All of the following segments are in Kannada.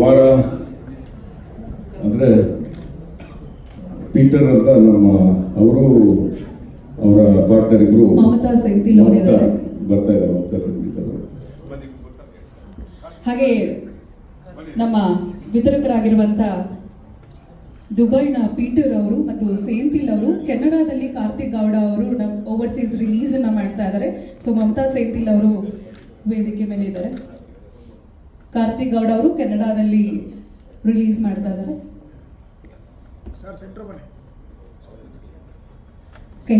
ವಾರ ಅಂದರೆ ಪೀಟರ್ ಅಂತ ನಮ್ಮ ಅವರು ಅವರ ಪಾರ್ಟ್ನರ್ ಇಬ್ರು ಮಮತಾ ಸೆಂಥಿಲ್ ಅವರು ಮಮತಾ ಇದ್ದಾರೆ. ಬರ್ತಾ ಇದ್ದಾರೆ ಮಮತಾ ಸೆಂಥಿಲ್ ಅವರು. ಹಾಗೆ ನಮ್ಮ ವಿತರಕರಾಗಿರುವಂತ ದುಬೈನ ಪೀಟರ್ ಅವರು ಮತ್ತು ಸೇಂತಿಲ್ ಅವರು ಕೆನಡಾದಲ್ಲಿ ಕಾರ್ತಿಕ್ ಗೌಡ ಅವರು ನಮ್ಮ ಓವರ್ಸೀಸ್ ರಿಲೀಸ್ ಅನ್ನ ಮಾಡ್ತಾ ಇದ್ದಾರೆ. ಸೊ ಮಮತಾ ಸೇಂತಿಲ್ ಅವರು ವೇದಿಕೆ ಮೇಲೆ ಇದ್ದಾರೆ. ಕಾರ್ತಿಕ್ ಗೌಡ ಅವರು ಕೆನಡಾದಲ್ಲಿ ರಿಲೀಸ್ ಮಾಡ್ತಾ ಇದ್ದಾರೆ.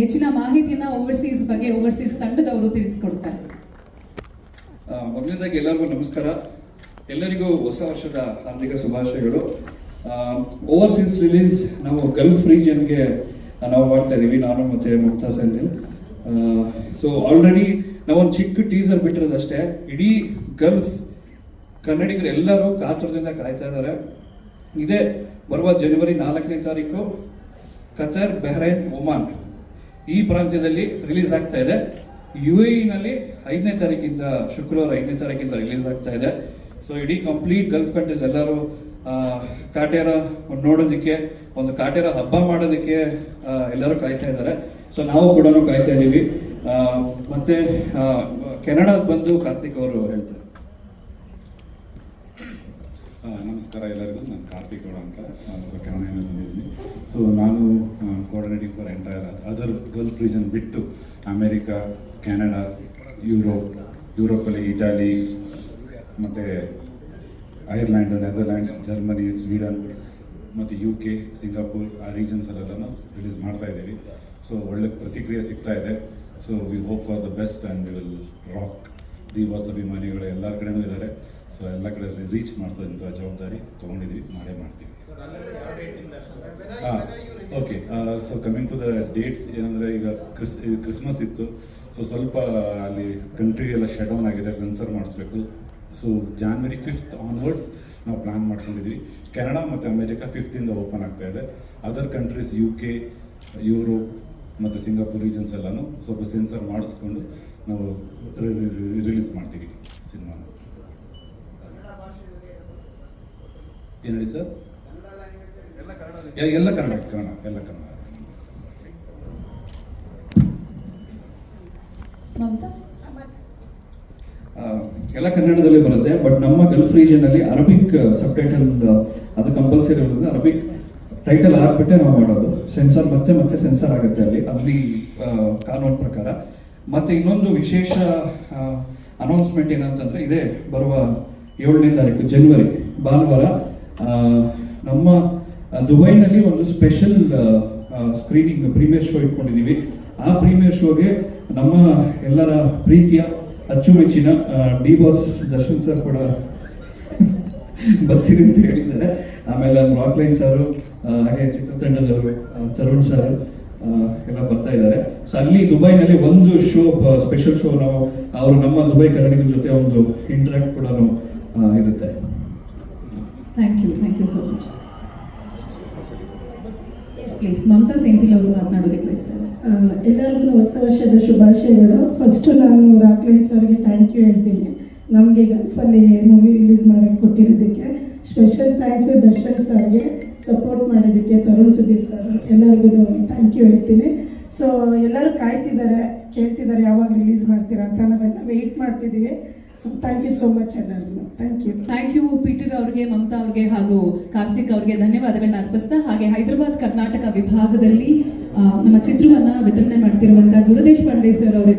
ಹೆಚ್ಚಿನ ಮಾಹಿತಿಯನ್ನ ಓವರ್ಸೀಸ್ ಬಗ್ಗೆ ಓವರ್ಸೀಸ್ ತಂಡದವರು ತಿಳಿಸ್ಕೊಡ್ತಾರೆ. ಮೊದಲನೇದಾಗಿ ಎಲ್ಲರಿಗೂ ನಮಸ್ಕಾರ. ಎಲ್ಲರಿಗೂ ಹೊಸ ವರ್ಷದ ಹಾರ್ದಿಕ ಶುಭಾಶಯಗಳು. ಓವರ್ಸೀಸ್ ರಿಲೀಸ್ ನಾವು ಗಲ್ಫ್ ರೀಜನ್ಗೆ ನಾವು ಮಾಡ್ತಾ ಇದ್ದೀವಿ ನಾನು ಮತ್ತೆ ಮುಕ್ತಾ ಸೆಂಥಿಲ್ ಸೊ ಆಲ್ರೆಡಿ ನಾವೊಂದು ಚಿಕ್ಕ ಟೀಸರ್ ಬಿಟ್ಟಿರೋದಷ್ಟೇ. ಇಡೀ ಗಲ್ಫ್ ಕನ್ನಡಿಗರು ಎಲ್ಲರೂ ಕಾತುರದಿಂದ ಕಾಯ್ತಾ ಇದ್ದಾರೆ. ಇದೇ ಬರುವ ಜನವರಿ ನಾಲ್ಕನೇ ತಾರೀಕು ಕತರ್ ಬೆಹ್ರೈನ್ ಒಮಾನ್ ಈ ಪ್ರಾಂತ್ಯದಲ್ಲಿ ರಿಲೀಸ್ ಆಗ್ತಾ ಇದೆ. ಯು ನಲ್ಲಿ ಐದನೇ ತಾರೀಕಿಂದ, ಶುಕ್ರವಾರ ಐದನೇ ತಾರೀಕಿಂದ ರಿಲೀಸ್ ಆಗ್ತಾ ಇದೆ. ಸೊ ಇಡೀ ಕಂಪ್ಲೀಟ್ ಗಲ್ಫ್ ಕಂಟ್ರೀಸ್ ಎಲ್ಲರೂ ಕಾಟೇರ ನೋಡೋದಕ್ಕೆ, ಒಂದು ಕಾಟೇರ ಹಬ್ಬ ಮಾಡೋದಕ್ಕೆ ಎಲ್ಲರೂ ಕಾಯ್ತಾ ಇದ್ದಾರೆ. ಸೊ ನಾವು ಕೂಡ ಕಾಯ್ತಾ ಇದ್ದೀವಿ. ಮತ್ತೆ ಕೆನಡಾದ ಬಂದು ಕಾರ್ತಿಕ್ ಅವರು ಹೇಳ್ತಾರೆ. ನಮಸ್ಕಾರ ಎಲ್ಲರಿಗೂ. ನಾನು ಕಾರ್ತಿಕ್ ಗೌಡ ಅಂತ. ಸೊ ಬಂದಿದ್ದೀನಿ. ಸೊ ನಾನು coordinating for entire other gulf region ಬಿಟ್ಟು ಅಮೇರಿಕಾ, ಕೆನಡಾ, ಯುರೋಪ್, ಯುರೋಪಲ್ಲಿ ಇಟಾಲಿ, ಮತ್ತು ಐರ್ಲ್ಯಾಂಡ್ ನೆದರ್ಲ್ಯಾಂಡ್ಸ್ ಜರ್ಮನಿ, ಸ್ವೀಡನ್, ಮತ್ತು ಯು ಕೆ ಸಿಂಗಾಪುರ್ ಆ ರೀಜನ್ಸಲ್ಲೆಲ್ಲ ರಿಲೀಸ್ ಮಾಡ್ತಾ ಇದ್ದೀವಿ. ಸೊ ಒಳ್ಳೆ ಪ್ರತಿಕ್ರಿಯೆ ಸಿಗ್ತಾ ಇದೆ. So we hope for the best and will rock the ಅಭಿಮಾನಿಗಳು ಎಲ್ಲರ ಕಡೆನೂ ಇದ್ದಾರೆ. ಸೊ ಎಲ್ಲ ಕಡೆ ರೀಚ್ ಮಾಡಿಸೋಂಥ ಜವಾಬ್ದಾರಿ ತೊಗೊಂಡಿದ್ವಿ ಮಾಡೇ ಮಾಡ್ತೀವಿ. ಹಾಂ okay so coming to the dates ಏನಂದರೆ ಈಗ ಕ್ರಿಸ್ ಕ್ರಿಸ್ಮಸ್ ಇತ್ತು. ಸೊ ಸ್ವಲ್ಪ ಅಲ್ಲಿ ಕಂಟ್ರಿ ಎಲ್ಲ ಶಟ್ ಡೌನ್ ಆಗಿದೆ ಸೆನ್ಸರ್ ಮಾಡಿಸ್ಬೇಕು. ಸೊ ಜಾನ್ವರಿ ಫಿಫ್ತ್ ಆನ್ವರ್ಡ್ಸ್ ನಾವು ಪ್ಲ್ಯಾನ್ ಮಾಡ್ಕೊಂಡಿದ್ವಿ ಕೆನಡಾ ಮತ್ತು ಅಮೇರಿಕಾ ಫಿಫ್ತಿಂದ ಓಪನ್ ಆಗ್ತಾ ಇದೆ. Other countries U K Europe ಮತ್ತು ಸಿಂಗಾಪುರ್ ರೀಜನ್ಸ್ ಎಲ್ಲನೂ ಸ್ವಲ್ಪ ಸೆನ್ಸರ್ ಮಾಡಿಸ್ಕೊಂಡು ನಾವು ರಿಲೀಸ್ ಮಾಡ್ತೀವಿ ಸಿನಿಮಾನ. ಏನು ಹೇಳಿ ಸರ್? ಎಲ್ಲ ಕನ್ನಡ ಕನ್ನಡ. ಎಲ್ಲ ಕನ್ನಡ. ಎಲ್ಲ ಕನ್ನಡದಲ್ಲೇ ಬರುತ್ತೆ ಬಟ್ ನಮ್ಮ ಗಲ್ಫ್ ರೀಜನ್ ಅಲ್ಲಿ ಅರಬಿಕ್ ಸಬ್ ಟೈಟಲ್ ಅದು ಕಂಪಲ್ಸರಿ ಇರೋದ್ರಿಂದ ಅರಬಿಕ್ ಟೈಟಲ್ ಹಾಕ್ಬಿಟ್ಟೆ ನಾವು ಮಾಡೋದು. ಸೆನ್ಸರ್ ಮತ್ತೆ ಮತ್ತೆ ಸೆನ್ಸರ್ ಆಗುತ್ತೆ ಅಲ್ಲಿ. ಅಲ್ಲಿ ಕಾನೂನು ಪ್ರಕಾರ. ಮತ್ತೆ ಇನ್ನೊಂದು ವಿಶೇಷ ಅನೌನ್ಸ್ಮೆಂಟ್ ಏನಂತಂದ್ರೆ ಇದೇ ಬರುವ ಏಳನೇ ತಾರೀಕು ಜನವರಿ ಭಾನುವಾರ ನಮ್ಮ ದುಬೈನಲ್ಲಿ ಒಂದು ಸ್ಪೆಷಲ್ ಸ್ಕ್ರೀನಿಂಗ್ ಪ್ರೀಮಿಯರ್ ಶೋ ಇಟ್ಕೊಂಡಿದ್ದೀವಿ ಆ ಪ್ರೀಮಿಯರ್ ಶೋಗೆ ನಮ್ಮ ಎಲ್ಲರ ಪ್ರೀತಿಯ ಅಚ್ಚುಮೆಚ್ಚಿನ ಡಿ ಬಾಸ್ ದರ್ಶನ್ ಸರ್ ಕೂಡ ಬರ್ತೀರಿ ಅಂತ ಹೇಳಿದ್ದಾರೆ. ಆಮೇಲೆ ನಮ್ಮ ರಾಕ್ಲೈನ್ ಸರ್ ಹಾಗೆ ಚಿತ್ರತಂಡದವರು ತರುಣ್ ಸರ್ ಎಲ್ಲ ಬರ್ತಾ ಇದ್ದಾರೆ. ಸೊ ಅಲ್ಲಿ ದುಬೈನಲ್ಲಿ ಒಂದು ಶೋ ಸ್ಪೆಷಲ್ ಶೋ ನಾವು, ಅವರು ನಮ್ಮ ದುಬೈ ಕನ್ನಡಿಗರ ಜೊತೆ ಒಂದು ಇಂಟ್ರಾಕ್ಟ್ ಕೂಡ ಇರುತ್ತೆ. Thank you thank you so much please Mamata Senthil ಅವರು ಮಾತನಾಡೋದಕ್ಕೆ ಬಯಸ್ತಾರೆ. ಎಲ್ಲರಿಗೂ ಹೊಸ ವರ್ಷದ ಶುಭಾಶಯಗಳು. ಫಸ್ಟು ನಾನು ರಾಕ್ಲೈನ್ ಸರ್ಗೆ ಥ್ಯಾಂಕ್ ಯು ಹೇಳ್ತೀನಿ. ನಮಗೆ ಗಲ್ಫಲ್ಲಿ ಮೂವಿ ರಿಲೀಸ್ ಮಾಡೋಕ್ಕೆ ಕೊಟ್ಟಿರೋದಕ್ಕೆ ಸ್ಪೆಷಲ್ ಥ್ಯಾಂಕ್ಸು ದರ್ಶನ್ ಸರ್ಗೆ ಸಪೋರ್ಟ್ ಮಾಡೋದಕ್ಕೆ ತರುಣ್ ಸುದೀಪ್ ಸರ್, ಎಲ್ಲರಿಗೂ ಥ್ಯಾಂಕ್ ಯು ಹೇಳ್ತೀನಿ. ಸೊ ಎಲ್ಲರೂ ಕಾಯ್ತಿದ್ದಾರೆ, ಕೇಳ್ತಿದ್ದಾರೆ ಯಾವಾಗ ರಿಲೀಸ್ ಮಾಡ್ತೀರಾ ಅಂತ. ನಾವೆಲ್ಲ ವೆಯ್ಟ್ ಮಾಡ್ತಿದ್ದೀವಿ. ಥ್ಯಾಂಕ್ ಯು ಸೋ ಮಚ್ ಎಲ್ಲರಿಗೂ thank you thank you Peter ಅವ್ರಿಗೆ, ಮಮತಾ ಅವ್ರಿಗೆ ಹಾಗೂ ಕಾರ್ತಿಕ್ ಅವ್ರಿಗೆ ಧನ್ಯವಾದಗಳನ್ನ ಅರ್ಪಿಸ್ತಾ, ಹಾಗೆ ಹೈದರಾಬಾದ್ ಕರ್ನಾಟಕ ವಿಭಾಗದಲ್ಲಿ ನಮ್ಮ ಚಿತ್ರವನ್ನ ವಿತರಣೆ ಮಾಡ್ತಿರುವಂತಹ ಗುರುದೇಶ್ ಪಾಂಡೆ ಸರ್ ಅವರು